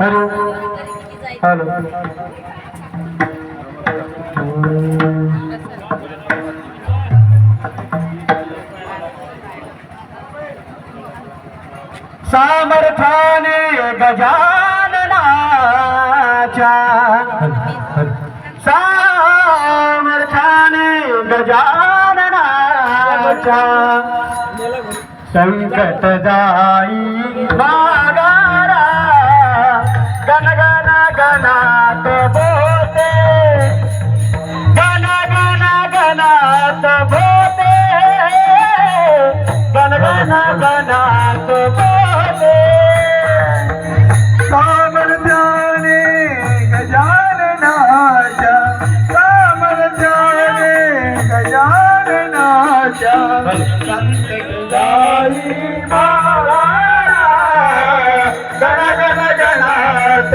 Hello hello सामर्थाने गजाननाच्या सामर्थाने गजाननाच्या संकट जाई मागारा गणगण गणात भोते गणगण गणात भोते गणगण गणात माझ्या संत गाई बाळा गण गण गणात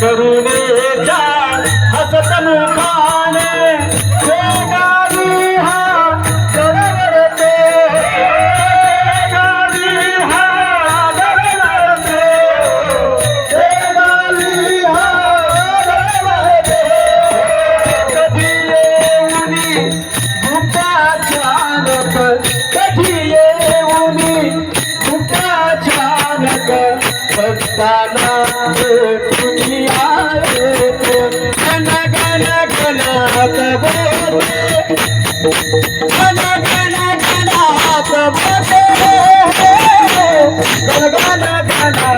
करुणेचा हसतमुखाने la la la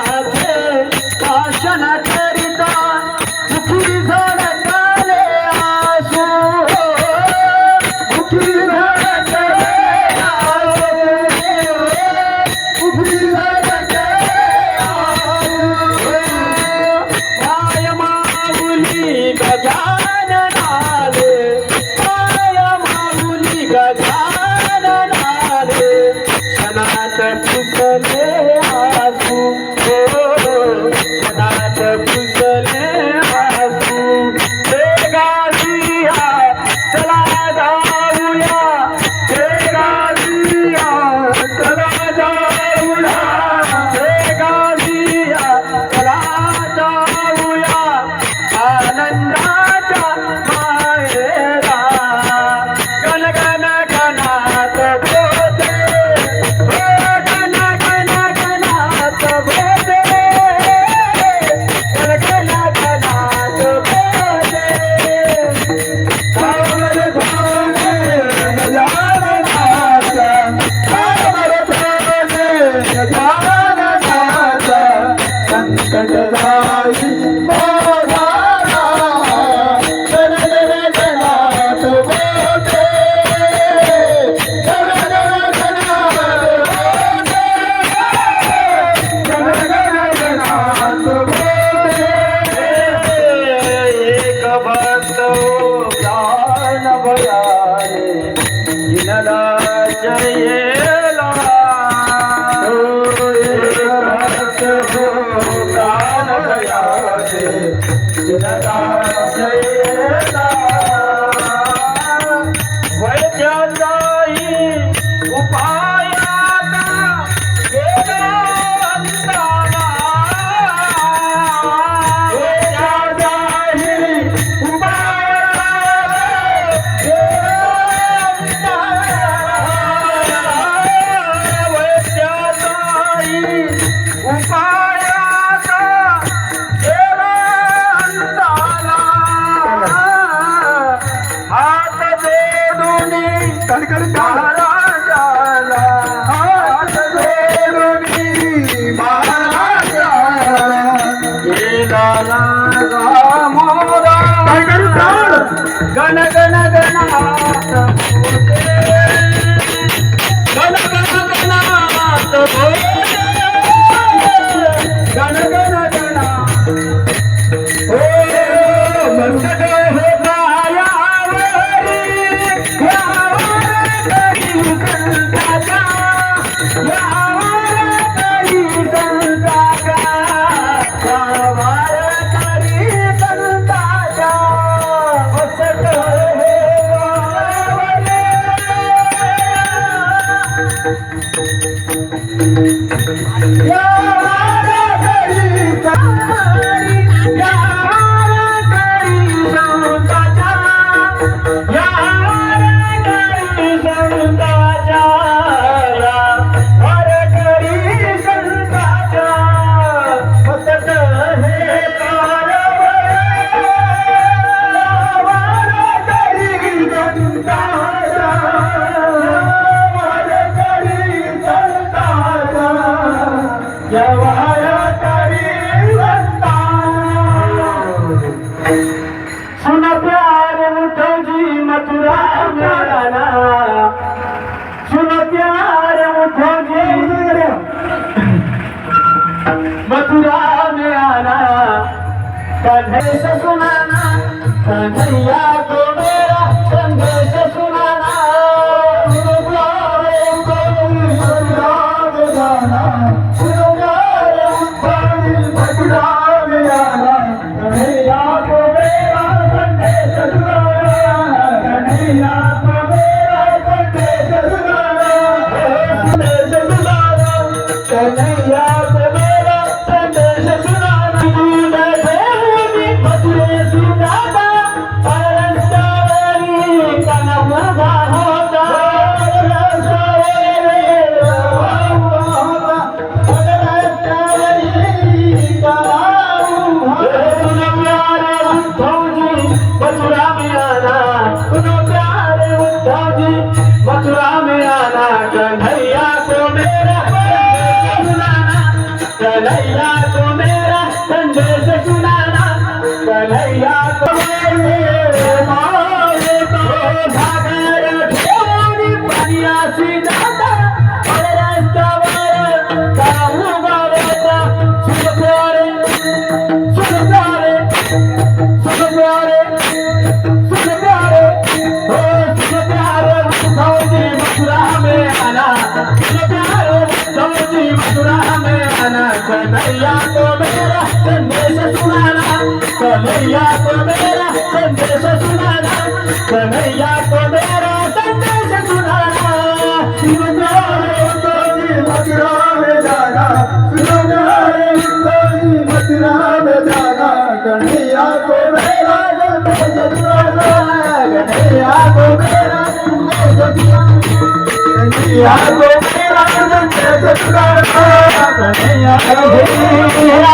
Thank गण गण गणात. होते गण गण गण गण या कन्हैया को मेरा संदेश सुनाना कन्हैया को मेरा संदेश सुनाना। मथुरा में जाना मथुरा में जाना कन्हैया को मेरा संदेश सुनाना कन्हैया को मेरा कन्हैया को मेरा संदेश सुनाना कन्हैया को मेरा